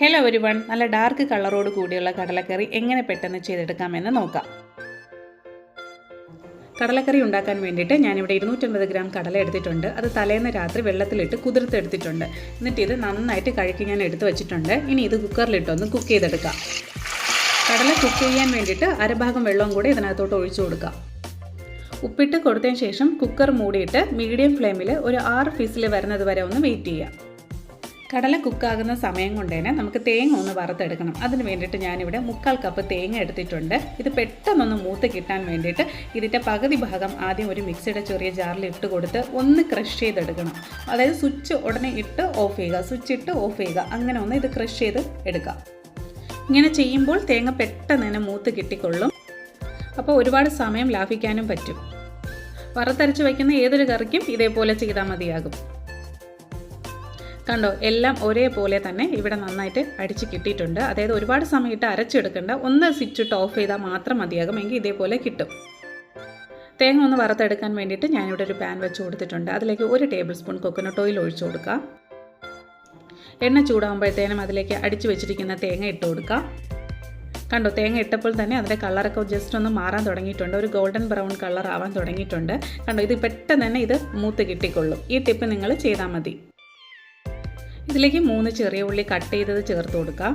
Hello ഒരു one നല്ല dark കളറോട് കൂടിയുള്ള കടലക്കറി എങ്ങനെ പെട്ടെന്ന് ചെയ്തെടുക്കാമെന്ന് നോക്കാം. കടലക്കറി ഉണ്ടാക്കാൻ വേണ്ടിയിട്ട് ഞാനിവിടെ ഇരുന്നൂറ്റമ്പത് ഗ്രാം കടല എടുത്തിട്ടുണ്ട്. അത് തലേന്ന് രാത്രി വെള്ളത്തിലിട്ട് കുതിർത്തെടുത്തിട്ടുണ്ട്. എന്നിട്ട് ഇത് നന്നായിട്ട് കഴുകി ഞാൻ എടുത്തു വെച്ചിട്ടുണ്ട്. ഇനി ഇത് കുക്കറിലിട്ടൊന്ന് കുക്ക് ചെയ്തെടുക്കാം. കടല കുക്ക് ചെയ്യാൻ വേണ്ടിയിട്ട് അരഭാഗം വെള്ളവും കൂടി ഇതിനകത്തോട്ട് ഒഴിച്ചു കൊടുക്കാം. ഉപ്പിട്ട് കൊടുത്തതിന് ശേഷം കുക്കർ മൂടിയിട്ട് മീഡിയം ഫ്ലെയിമിൽ ഒരു ആറ് ഫീസിൽ വരുന്നത് വരെ ഒന്ന് വെയിറ്റ് ചെയ്യാം. കടല കുക്കാകുന്ന സമയം കൊണ്ട് തന്നെ നമുക്ക് തേങ്ങ ഒന്ന് വറുത്തെടുക്കണം. അതിന് വേണ്ടിയിട്ട് ഞാനിവിടെ മുക്കാൽ കപ്പ് തേങ്ങ എടുത്തിട്ടുണ്ട്. ഇത് പെട്ടെന്നൊന്ന് മൂത്ത് കിട്ടാൻ വേണ്ടിയിട്ട് ഇതിന്റെ പകുതി ഭാഗം ആദ്യം ഒരു മിക്സിയുടെ ചെറിയ ജാറിൽ ഇട്ട് കൊടുത്ത് ഒന്ന് ക്രഷ് ചെയ്തെടുക്കണം. അതായത് സ്വിച്ച് ഉടനെ ഇട്ട് ഓഫ് ചെയ്യുക. സ്വിച്ച് ഇട്ട് ഓഫ് ചെയ്യുക. അങ്ങനെ ഒന്ന് ഇത് ക്രഷ് ചെയ്ത് എടുക്കുക ഇങ്ങനെ ചെയ്യുമ്പോൾ തേങ്ങ പെട്ടെന്ന് തന്നെ മൂത്ത് കിട്ടിക്കൊള്ളും. അപ്പോൾ ഒരുപാട് സമയം ലാഭിക്കാനും പറ്റും. വറുത്തരച്ച് വയ്ക്കുന്ന ഏതൊരു കറിക്കും ഇതേപോലെ ചെയ്താൽ മതിയാകും. കണ്ടോ എല്ലാം ഒരേപോലെ തന്നെ ഇവിടെ നന്നായിട്ട് അടിച്ച് കിട്ടിയിട്ടുണ്ട്. അതായത് ഒരുപാട് സമയത്ത് അരച്ചെടുക്കേണ്ട. ഒന്ന് സ്വിച്ച് ഇട്ട് ഓഫ് ചെയ്താൽ മാത്രം മതിയാകും. എങ്കിൽ ഇതേപോലെ കിട്ടും. തേങ്ങ ഒന്ന് വറുത്തെടുക്കാൻ വേണ്ടിയിട്ട് ഞാനിവിടെ ഒരു പാൻ വെച്ച് കൊടുത്തിട്ടുണ്ട്. അതിലേക്ക് ഒരു ടേബിൾ സ്പൂൺ കൊക്കനട്ട് ഓയിൽ ഒഴിച്ചു കൊടുക്കുക എണ്ണ ചൂടാകുമ്പോഴത്തേനും അതിലേക്ക് അടിച്ചു വെച്ചിരിക്കുന്ന തേങ്ങ ഇട്ട് കൊടുക്കുക കണ്ടോ തേങ്ങ ഇട്ടപ്പോൾ തന്നെ അതിന്റെ കളറൊക്കെ ജസ്റ്റ് ഒന്ന് മാറാൻ തുടങ്ങിയിട്ടുണ്ട്. ഒരു ഗോൾഡൻ ബ്രൗൺ കളർ ആവാൻ തുടങ്ങിയിട്ടുണ്ട്. കണ്ടോ ഇത് പെട്ടെന്ന് തന്നെ ഇത് മൂത്ത് കിട്ടിക്കൊള്ളും. ഈ ടിപ്പ് നിങ്ങൾ ചെയ്താൽ മതി. ഇതിലേക്ക് മൂന്ന് ചെറിയ ഉള്ളി കട്ട് ചെയ്തത് ചേർത്ത് കൊടുക്കാം.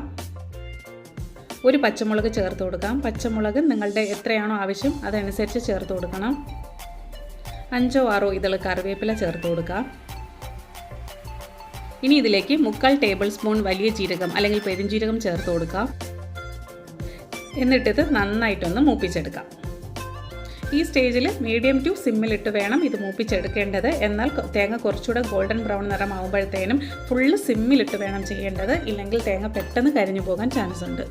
ഒരു പച്ചമുളക് ചേർത്ത് കൊടുക്കാം. പച്ചമുളക് നിങ്ങളുടെ എത്രയാണോ ആവശ്യം അതനുസരിച്ച് ചേർത്ത് കൊടുക്കണം. അഞ്ചോ ആറോ ഇതൾ കറിവേപ്പില ചേർത്ത് കൊടുക്കാം. ഇനി ഇതിലേക്ക് മുക്കാൽ ടേബിൾ സ്പൂൺ വലിയ ജീരകം അല്ലെങ്കിൽ പെരുംജീരകം ചേർത്ത് കൊടുക്കാം. എന്നിട്ടിത് നന്നായിട്ടൊന്ന് മൂപ്പിച്ചെടുക്കാം. ഈ സ്റ്റേജിൽ മീഡിയം ടു സിമ്മിലിട്ട് വേണം ഇത് മൂപ്പിച്ചെടുക്കേണ്ടത്. എന്നാൽ തേങ്ങ കുറച്ചുകൂടെ ഗോൾഡൻ ബ്രൗൺ നിറമാകുമ്പോഴത്തേനും ഫുള്ള് സിമ്മിലിട്ട് വേണം ചെയ്യേണ്ടത്. ഇല്ലെങ്കിൽ തേങ്ങ പെട്ടെന്ന് കരിഞ്ഞു പോകാൻ ചാൻസ് ഉണ്ട്.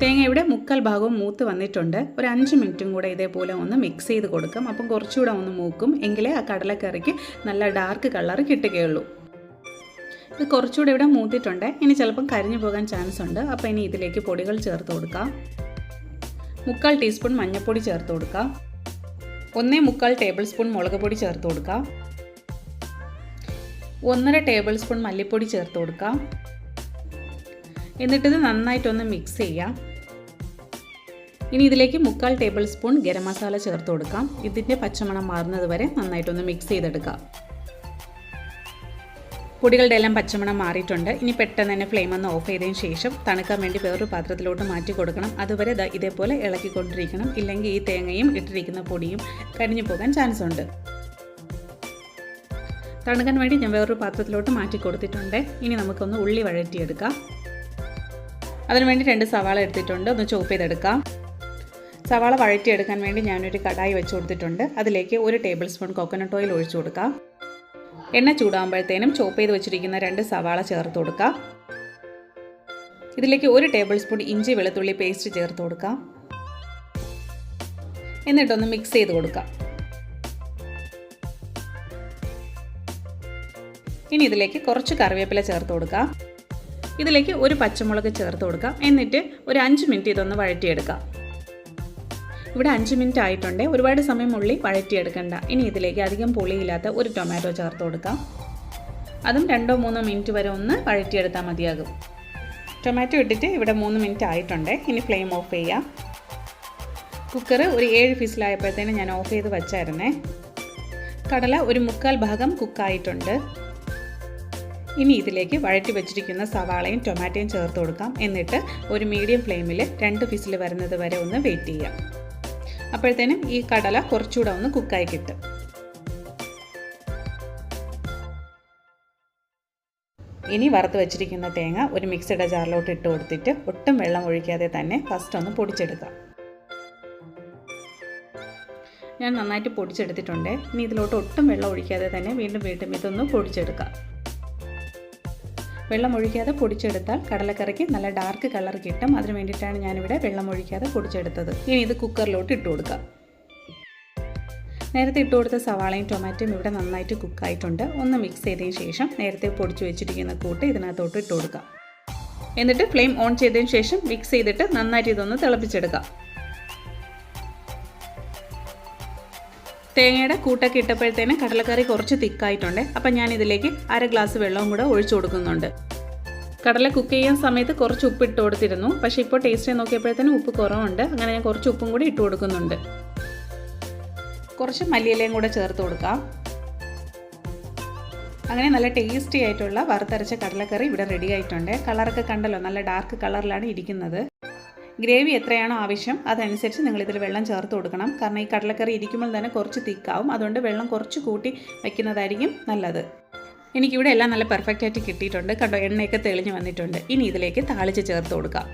തേങ്ങ ഇവിടെ മുക്കാൽ ഭാഗവും മൂത്ത് വന്നിട്ടുണ്ട്. ഒരു അഞ്ച് മിനിറ്റും കൂടെ ഇതേപോലെ ഒന്ന് മിക്സ് ചെയ്ത് കൊടുക്കും. അപ്പം കുറച്ചുകൂടെ ഒന്ന് മൂക്കും. എങ്കിലേ ആ കടലക്കറിക്ക് നല്ല ഡാർക്ക് കളർ കിട്ടുകയുള്ളൂ. ഇത് കുറച്ചുകൂടെ ഇവിടെ മൂത്തിട്ടുണ്ട്. ഇനി ചിലപ്പം കരിഞ്ഞു പോകാൻ ചാൻസ് ഉണ്ട്. അപ്പോൾ ഇനി ഇതിലേക്ക് പൊടികൾ ചേർത്ത് കൊടുക്കാം. മുക്കാൽ ടീസ്പൂൺ മഞ്ഞൾപ്പൊടി ചേർത്ത് കൊടുക്കാം. ഒന്നേ മുക്കാൽ ടേബിൾ സ്പൂൺ മുളക് പൊടി ചേർത്ത് കൊടുക്കാം. ഒന്നര ടേബിൾ സ്പൂൺ മല്ലിപ്പൊടി ചേർത്ത് കൊടുക്കാം. എന്നിട്ടിത് നന്നായിട്ടൊന്ന് മിക്സ് ചെയ്യാം. ഇനി ഇതിലേക്ക് മുക്കാൽ ടേബിൾ സ്പൂൺ ഗരം മസാല ചേർത്ത് കൊടുക്കാം. ഇതിന്റെ പച്ചമണം മാറുന്നത് വരെ നന്നായിട്ടൊന്ന് മിക്സ് ചെയ്തെടുക്കാം. പൊടികളുടെ എല്ലാം പച്ചമണം മാറിയിട്ടുണ്ട്. ഇനി പെട്ടെന്ന് തന്നെ ഫ്ലെയിം ഒന്ന് ഓഫ് ചെയ്തതിന് ശേഷം തണുക്കാൻ വേണ്ടി വേറൊരു പാത്രത്തിലോട്ട് മാറ്റി കൊടുക്കണം. അതുവരെ ഇതേപോലെ ഇളക്കിക്കൊണ്ടിരിക്കണം. ഇല്ലെങ്കിൽ ഈ തേങ്ങയും ഇട്ടിരിക്കുന്ന പൊടിയും കരിഞ്ഞു പോകാൻ ചാൻസ് ഉണ്ട്. തണുക്കാൻ വേണ്ടി ഞാൻ വേറൊരു പാത്രത്തിലോട്ട് മാറ്റി കൊടുത്തിട്ടുണ്ട്. ഇനി നമുക്കൊന്ന് ഉള്ളി വഴറ്റിയെടുക്കാം. അതിനുവേണ്ടി രണ്ട് സവാള എടുത്തിട്ടുണ്ട്. ഒന്ന് ചോപ്പ് ചെയ്തെടുക്കാം. സവാള വഴറ്റിയെടുക്കാൻ വേണ്ടി ഞാനൊരു കടായി വെച്ച് കൊടുത്തിട്ടുണ്ട്. അതിലേക്ക് ഒരു ടേബിൾ സ്പൂൺ കോക്കനട്ട് ഓയിൽ ഒഴിച്ചു കൊടുക്കാം. എണ്ണ ചൂടാകുമ്പോഴത്തേനും ചോപ്പ് ചെയ്ത് വെച്ചിരിക്കുന്ന രണ്ട് സവാള ചേർത്ത് കൊടുക്കാം. ഇതിലേക്ക് ഒരു ടേബിൾ സ്പൂൺ ഇഞ്ചി വെളുത്തുള്ളി പേസ്റ്റ് ചേർത്ത് കൊടുക്കാം. എന്നിട്ടൊന്ന് മിക്സ് ചെയ്ത് കൊടുക്കാം. ഇനി ഇതിലേക്ക് കുറച്ച് കറിവേപ്പില ചേർത്ത് കൊടുക്കാം. ഇതിലേക്ക് ഒരു പച്ചമുളക് ചേർത്ത് കൊടുക്കാം. എന്നിട്ട് ഒരു അഞ്ച് മിനിറ്റ് ഇതൊന്ന് വഴറ്റിയെടുക്കാം. ഇവിടെ അഞ്ച് മിനിറ്റ് ആയിട്ടുണ്ട്. ഒരുപാട് സമയം ഉള്ളി വഴറ്റിയെടുക്കണ്ട. ഇനി ഇതിലേക്ക് അധികം പുളിയില്ലാത്ത ഒരു ടൊമാറ്റോ ചേർത്ത് കൊടുക്കാം. അതും രണ്ടോ മൂന്നോ മിനിറ്റ് വരെ ഒന്ന് വഴറ്റിയെടുത്താൽ മതിയാകും. ടൊമാറ്റോ ഇട്ടിട്ട് ഇവിടെ മൂന്ന് മിനിറ്റ് ആയിട്ടുണ്ട്. ഇനി ഫ്ലെയിം ഓഫ് ചെയ്യാം. കുക്കർ ഒരു ഏഴ് ഫിസിലായപ്പോഴത്തേനും ഞാൻ ഓഫ് ചെയ്ത് വെച്ചായിരുന്നേ. കടല ഒരു മുക്കാൽ ഭാഗം കുക്കായിട്ടുണ്ട്. ഇനി ഇതിലേക്ക് വഴറ്റി വെച്ചിരിക്കുന്ന സവാളയും ടൊമാറ്റോയും ചേർത്ത് കൊടുക്കാം. എന്നിട്ട് ഒരു മീഡിയം ഫ്ലെയിമിൽ രണ്ട് ഫിസിൽ വരുന്നത് വരെ ഒന്ന് വെയിറ്റ് ചെയ്യാം. അപ്പോഴത്തേനും ഈ കടല കുറച്ചുകൂടെ ഒന്ന് കുക്കായി കിട്ടും. ഇനി വറുത്ത് വെച്ചിരിക്കുന്ന തേങ്ങ ഒരു മിക്സിയുടെ ജാറിലോട്ട് ഇട്ട് കൊടുത്തിട്ട് ഒട്ടും വെള്ളം ഒഴിക്കാതെ തന്നെ ഫസ്റ്റ് ഒന്ന് പൊടിച്ചെടുക്കാം. ഞാൻ നന്നായിട്ട് പൊടിച്ചെടുത്തിട്ടുണ്ട്. ഇനി ഇതിലോട്ട് ഒട്ടും വെള്ളം ഒഴിക്കാതെ തന്നെ വീണ്ടും വീണ്ടും ഇതൊന്ന് പൊടിച്ചെടുക്കാം. വെള്ളം ഒഴിക്കാതെ പൊടിച്ചെടുത്താൽ കടലക്കറിക്ക് നല്ല ഡാർക്ക് കളർ കിട്ടും. അതിന് വേണ്ടിയിട്ടാണ് ഞാനിവിടെ വെള്ളം ഒഴിക്കാതെ പൊടിച്ചെടുത്തത്. ഇനി ഇത് കുക്കറിലോട്ട് ഇട്ട് കൊടുക്കാം. നേരത്തെ ഇട്ട് കൊടുത്ത സവാളയും ടൊമാറ്റോയും ഇവിടെ നന്നായിട്ട് കുക്കായിട്ടുണ്ട് ഒന്ന് മിക്സ് ചെയ്തതിന് ശേഷം നേരത്തെ പൊടിച്ചു വെച്ചിരിക്കുന്ന കൂട്ട് ഇതിനകത്തോട്ട് ഇട്ട് കൊടുക്കാം. എന്നിട്ട് ഫ്ലെയിം ഓൺ ചെയ്തതിന് ശേഷം മിക്സ് ചെയ്തിട്ട് നന്നായിട്ട് ഇതൊന്ന് തിളപ്പിച്ചെടുക്കാം. തേങ്ങയുടെ കൂട്ടൊക്കെ ഇട്ടപ്പോഴത്തേന് കടലക്കറി കുറച്ച് തിക്കായിട്ടുണ്ട്. അപ്പം ഞാൻ ഇതിലേക്ക് അര ഗ്ലാസ് വെള്ളവും കൂടെ ഒഴിച്ചു കൊടുക്കുന്നുണ്ട്. കടല കുക്ക് ചെയ്യാൻ സമയത്ത് കുറച്ച് ഉപ്പ് ഇട്ട് കൊടുത്തിരുന്നു. പക്ഷേ ഇപ്പോൾ ടേസ്റ്റ് നോക്കിയപ്പോഴത്തേനും ഉപ്പ് കുറവുണ്ട്. അങ്ങനെ ഞാൻ കുറച്ച് ഉപ്പും കൂടി ഇട്ട് കൊടുക്കുന്നുണ്ട്. കുറച്ച് മല്ലിയിലയും കൂടെ ചേർത്ത് കൊടുക്കാം. അങ്ങനെ നല്ല ടേസ്റ്റി ആയിട്ടുള്ള വറുത്തരച്ച കടലക്കറി ഇവിടെ റെഡി ആയിട്ടുണ്ട്. കളറൊക്കെ കണ്ടല്ലോ നല്ല ഡാർക്ക് കളറിലാണ് ഇരിക്കുന്നത്. ഗ്രേവി എത്രയാണോ ആവശ്യം അതനുസരിച്ച് നിങ്ങളിതിൽ വെള്ളം ചേർത്ത് കൊടുക്കണം. കാരണം ഈ കടലക്കറി ഇരിക്കുമ്പോൾ തന്നെ കുറച്ച് തിക്കാവും. അതുകൊണ്ട് വെള്ളം കുറച്ച് കൂട്ടി വയ്ക്കുന്നതായിരിക്കും നല്ലത്. എനിക്കിവിടെ എല്ലാം നല്ല പെർഫെക്റ്റ് ആയിട്ട് കിട്ടിയിട്ടുണ്ട്. കണ്ടോ എണ്ണയൊക്കെ തെളിഞ്ഞു വന്നിട്ടുണ്ട്. ഇനി ഇതിലേക്ക് താളിച്ച് ചേർത്ത് കൊടുക്കാം.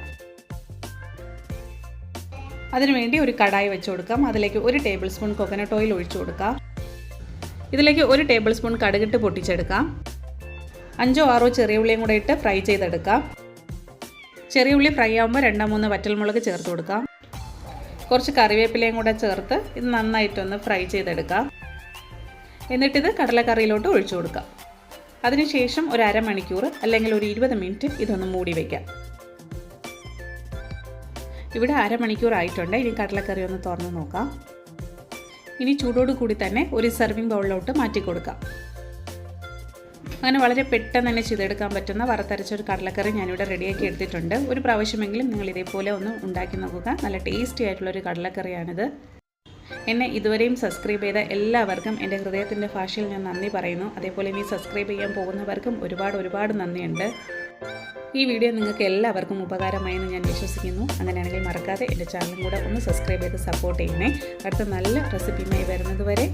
അതിനുവേണ്ടി ഒരു കടായി വെച്ച് കൊടുക്കാം. അതിലേക്ക് ഒരു ടേബിൾ സ്പൂൺ കൊക്കനട്ട് ഓയിൽ ഒഴിച്ചു കൊടുക്കാം. ഇതിലേക്ക് ഒരു ടേബിൾ സ്പൂൺ കടുകിട്ട് പൊട്ടിച്ചെടുക്കാം. അഞ്ചോ ആറോ ചെറിയ ഉള്ളിയും കൂടെ ഇട്ട് ഫ്രൈ ചെയ്തെടുക്കാം. ചെറിയ ഉള്ളി ഫ്രൈ ആകുമ്പോൾ രണ്ടോ മൂന്ന് വറ്റൽമുളക് ചേർത്ത് കൊടുക്കാം. കുറച്ച് കറിവേപ്പിലയും കൂടെ ചേർത്ത് ഇത് നന്നായിട്ടൊന്ന് ഫ്രൈ ചെയ്തെടുക്കാം. എന്നിട്ടിത് കടലക്കറിയിലോട്ട് ഒഴിച്ചു കൊടുക്കാം. അതിനുശേഷം ഒരു അരമണിക്കൂർ അല്ലെങ്കിൽ ഒരു ഇരുപത് മിനിറ്റ് ഇതൊന്ന് മൂടി വയ്ക്കാം ഇവിടെ അരമണിക്കൂർ ആയിട്ടുണ്ട്. ഇനി കടലക്കറി ഒന്ന് തുറന്ന് നോക്കാം. ഇനി ചൂടോട് കൂടി തന്നെ ഒരു സെർവിങ് ബൗളിലോട്ട് മാറ്റി കൊടുക്കാം അങ്ങനെ വളരെ പെട്ടെന്ന് തന്നെ ചെയ്തെടുക്കാൻ പറ്റുന്ന വറുത്തരച്ച ഒരു കടലക്കറി ഞാനിവിടെ റെഡിയാക്കി എടുത്തിട്ടുണ്ട്. ഒരു പ്രാവശ്യമെങ്കിലും നിങ്ങൾ ഇതേപോലെ ഒന്ന് ഉണ്ടാക്കി നോക്കുക. നല്ല ടേസ്റ്റി ആയിട്ടുള്ള ഒരു കടലക്കറിയാണിത്. എന്നെ ഇതുവരെയും സബ്സ്ക്രൈബ് ചെയ്ത എല്ലാവർക്കും എന്റെ ഹൃദയത്തിന്റെ ഭാഷയിൽ ഞാൻ നന്ദി പറയുന്നു. അതേപോലെ ഇനി സബ്സ്ക്രൈബ് ചെയ്യാൻ പോകുന്നവർക്കും ഒരുപാട് ഒരുപാട് നന്ദിയുണ്ട്. ഈ വീഡിയോ നിങ്ങൾക്ക് എല്ലാവർക്കും ഉപകാരമായെന്ന് ഞാൻ വിശ്വസിക്കുന്നു. അങ്ങനെയാണെങ്കിൽ മറക്കാതെ എന്റെ ചാനലും കൂടെ ഒന്ന് സബ്സ്ക്രൈബ് ചെയ്ത് സപ്പോർട്ട് ചെയ്യണേ അടുത്ത നല്ല റെസിപ്പിയുമായി വരുന്നത് വരെ